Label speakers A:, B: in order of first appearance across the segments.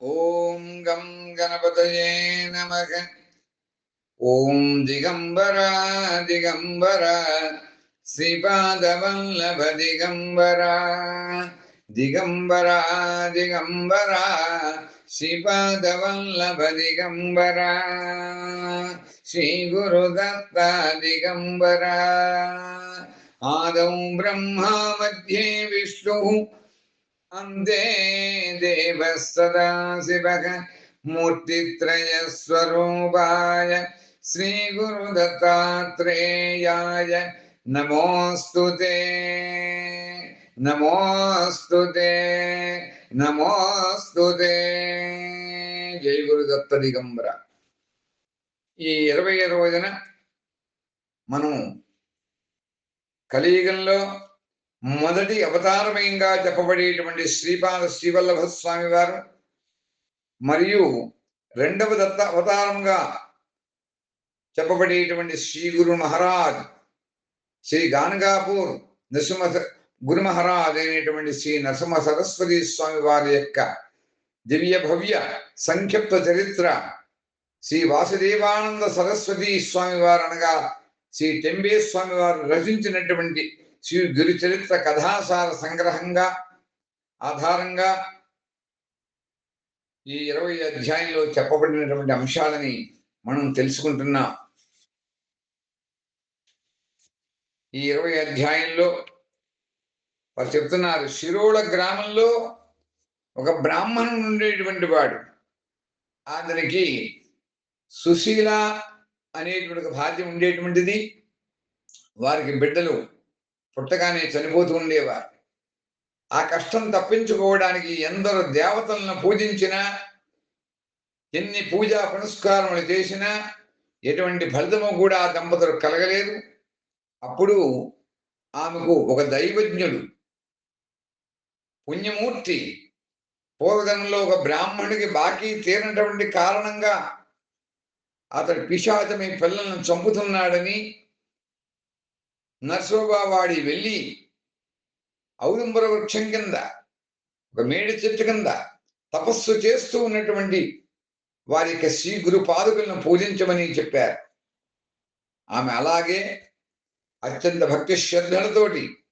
A: ॐ गं गणपतये नमः ॐ दिगम्बरा दिगम्बरा श्रीपादवल्लभ दिगम्बरा दिगम्बरा दिगम्बरा श्रीपादवल्लभ दिगम्बरा श्रीगुरुदत्ता दिगम्बरा आदौ ब्रह्मा मध्ये विष्णुः విష్ణు अन्ते देवः सदाशिवः मूर्तित्रयस्वरूपाय श्रीगुरुदत्तात्रेयाय नमोऽस्तु ते నమోస్తు నమోస్తు జై గురుదత్త దిగంబర ఈ ఇరవై రోజున మనం కలియుగంలో మొదటి అవతారమయంగా చెప్పబడేటువంటి శ్రీపాద శ్రీవల్లభ స్వామి వారు మరియు రెండవ దత్త అవతారంగా చెప్పబడేటువంటి శ్రీ గురు మహారాజ్ శ్రీ గానగాపూర్ నృసింహ గురు మహారాజ్ అయినటువంటి శ్రీ నరసింహ సరస్వతి స్వామి వారి యొక్క దివ్య భవ్య సంక్షిప్త చరిత్ర శ్రీ వాసుదేవానంద సరస్వతి స్వామి వారు అనగా శ్రీ టెంబే స్వామి వారు రచించినటువంటి శ్రీ గురుచరిత్ర కథాసార సంగ్రహంగా ఆధారంగా ఈ ఇరవై అధ్యాయంలో చెప్పబడినటువంటి అంశాలని మనం తెలుసుకుంటున్నాం. ఈ ఇరవై అధ్యాయంలో వారు చెప్తున్నారు శిరోళ గ్రామంలో ఒక బ్రాహ్మణుడు ఉండేటువంటి వాడు. అతనికి సుశీల అనేటువంటి భార్య ఉండేటువంటిది. వారికి బిడ్డలు పుట్టగానే చనిపోతూ ఉండేవారు. ఆ కష్టం తప్పించుకోవడానికి ఎందరు దేవతలను పూజించినా ఎన్ని పూజా పునస్కారములు చేసినా ఎటువంటి ఫలితము కూడా ఆ దంపతులు కలగలేదు. అప్పుడు ఆమెకు ఒక దైవజ్ఞుడు పుణ్యమూర్తి పూర్వజనంలో ఒక బ్రాహ్మణుడికి బాకీ తీరినటువంటి కారణంగా అతడు పిశాచమి పిల్లలను చంపుతున్నాడని నర్సోబావాడి వెళ్ళి ఔదంబర వృక్షం కింద ఒక మేడి చెట్టు కింద తపస్సు చేస్తూ ఉన్నటువంటి వారి యొక్క శ్రీ గురు పాదుకలను పూజించమని చెప్పారు. ఆమె అలాగే అత్యంత భక్తి శ్రద్ధలతోటి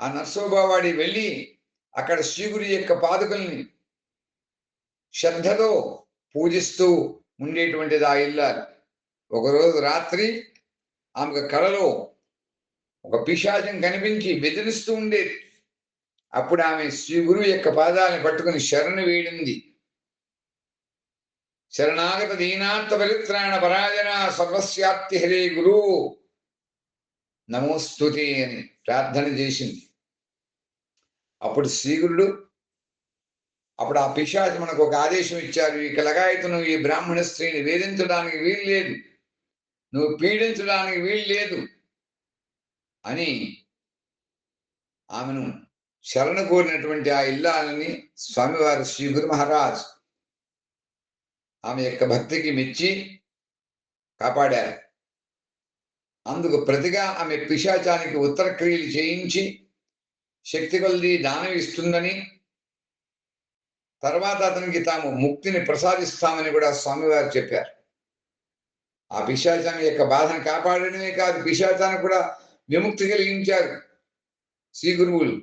A: ఆ నర్సోబావాడి వెళ్ళి అక్కడ శ్రీగురి యొక్క పాదుకల్ని శ్రద్ధతో పూజిస్తూ ఉండేటువంటిది ఆ ఇల్లాలు. ఒకరోజు రాత్రి ఆమెకు కళలో ఒక పిశాచం కనిపించి బెదిరిస్తూ ఉండేది. అప్పుడు ఆమె శ్రీ గురువు యొక్క పాదాలను పట్టుకుని శరణు వేడింది. శరణాగత దీనాంత పరిత్రాణ పరాజన సర్వస్యాప్తి హరే గురు. నమోస్తుతి అని ప్రార్థన చేసింది. అప్పుడు శ్రీగురుడు అప్పుడు ఆ పిశాచి మనకు ఒక ఆదేశం ఇచ్చారు. ఈ కలగాయతను ఈ బ్రాహ్మణ స్త్రీని వేధించడానికి వీలు లేదు నువ్వు పీడించడానికి వీలు లేదు అని ఆమెను శరణ కోరినటువంటి ఆ ఇల్లాలని స్వామివారు శ్రీ గురు మహారాజ్ ఆమె యొక్క భక్తికి మెచ్చి కాపాడారు. అందుకు ప్రతిగా ఆమె పిశాచానికి ఉత్తర క్రియలు చేయించి శక్తి కొలది దానం ఇస్తుందని తర్వాత అతనికి తాము ముక్తిని ప్రసాదిస్తామని కూడా స్వామివారు చెప్పారు. ఆ పిశాచాన్ని యొక్క బాధను కాపాడడమే కాదు పిశాచాన్ని కూడా విముక్తి కలిగించారు శ్రీ గురువులు.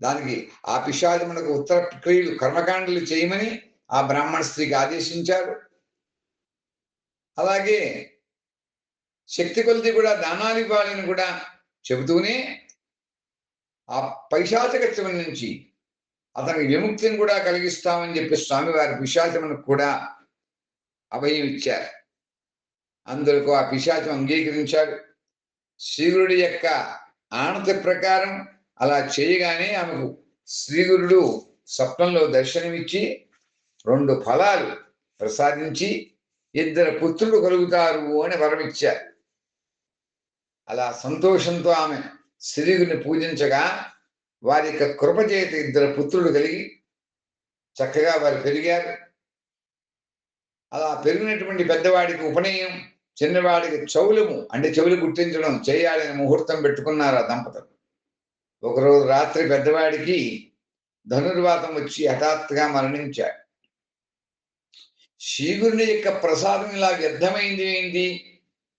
A: దానికి ఆ పిశాచమునకు ఉత్తర క్రియలు కర్మకాండలు చేయమని ఆ బ్రాహ్మణ స్త్రీకి ఆదేశించారు. అలాగే శక్తి కొలిది కూడా దానాలు ఇవ్వాలని కూడా చెబుతూనే ఆ పైశాచకత్వం నుంచి అతనికి విముక్తిని కూడా కలిగిస్తామని చెప్పి స్వామివారి పిశాచమునకు కూడా అభయం ఇచ్చారు. అందరికీ ఆ పిశాచం అంగీకరించారు. శ్రీగురుడి యొక్క ఆనతి ప్రకారం అలా చేయగానే ఆమెకు శ్రీగురుడు స్వప్నంలో దర్శనమిచ్చి రెండు ఫలాలు ప్రసాదించి ఇద్దరు పుత్రులు కలుగుతారు అని వరమిచ్చారు. అలా సంతోషంతో ఆమె శ్రీగురిని పూజించగా వారి యొక్క కృపచేత ఇద్దరు పుత్రులు కలిగి చక్కగా వారు పెరిగారు. అలా పెరిగినటువంటి పెద్దవాడికి ఉపనయం చిన్నవాడికి చెవులము అంటే చెవులు గుర్తించడం చేయాలని ముహూర్తం పెట్టుకున్నారు ఆ దంపతులు? ఒకరోజు రాత్రి పెద్దవాడికి ధనుర్వాతం వచ్చి హఠాత్తుగా మరణించాడు. శ్రీగురుని యొక్క ప్రసాదం ఇలా వ్యర్థమైంది ఏంటి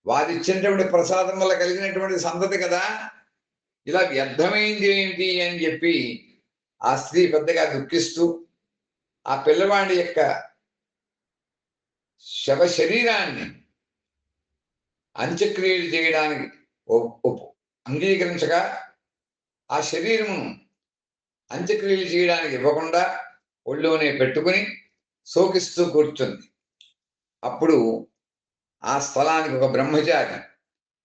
A: వారిచ్చినటువంటి ప్రసాదం వల్ల కలిగినటువంటి సంతతి కదా? ఇలా వ్యర్థమైంది ఏంటి అని చెప్పి ఆ స్త్రీ పెద్దగా దుఃఖిస్తూ ఆ పిల్లవాడి యొక్క శవ శరీరాన్ని అంత్యక్రియలు చేయడానికి అంగీకరించగా ఆ శరీరమును అంత్యక్రియలు చేయడానికి ఇవ్వకుండా ఒళ్ళోనే పెట్టుకుని శోకిస్తూ కూర్చుంది. అప్పుడు ఆ స్థలానికి ఒక బ్రహ్మచారి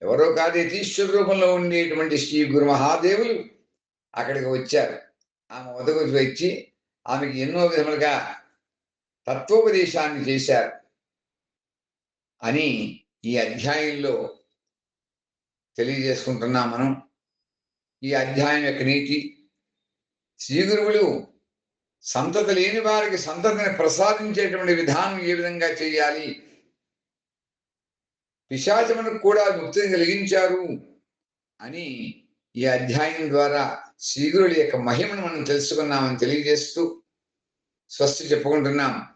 A: ఎవరో కాదు యతీశ్వర రూపంలో ఉండేటువంటి శ్రీ గురు మహాదేవులు అక్కడికి వచ్చారు. ఆమె వదకు వచ్చి ఆమెకి ఎన్నో విధములుగా తత్వోపదేశాన్ని చేశారు అని ఈ అధ్యాయంలో తెలియజేసుకుంటున్నాం మనం ఈ అధ్యాయం యొక్క నీతి. శ్రీగురువులు సంతత సంతతి లేని వారికి సంతతిని ప్రసాదించేటువంటి విధానం ఏ విధంగా చేయాలి? పిశాచమునకు కూడా ముక్తిని కలిగించారు అని ఈ అధ్యాయం ద్వారా శ్రీగురుడి యొక్క మహిమను మనం తెలుసుకున్నామని తెలియజేస్తూ స్వస్తి చెప్పుకుంటున్నాం.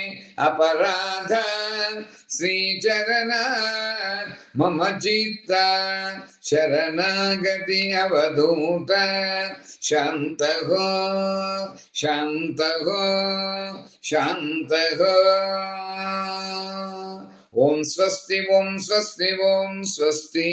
A: अपराध श्रीचरण मम चित्त शरणागति अवधूत शांत हो शांत हो शांत हो ओम स्वस्ति ओम स्वस्ति ओम स्वस्ति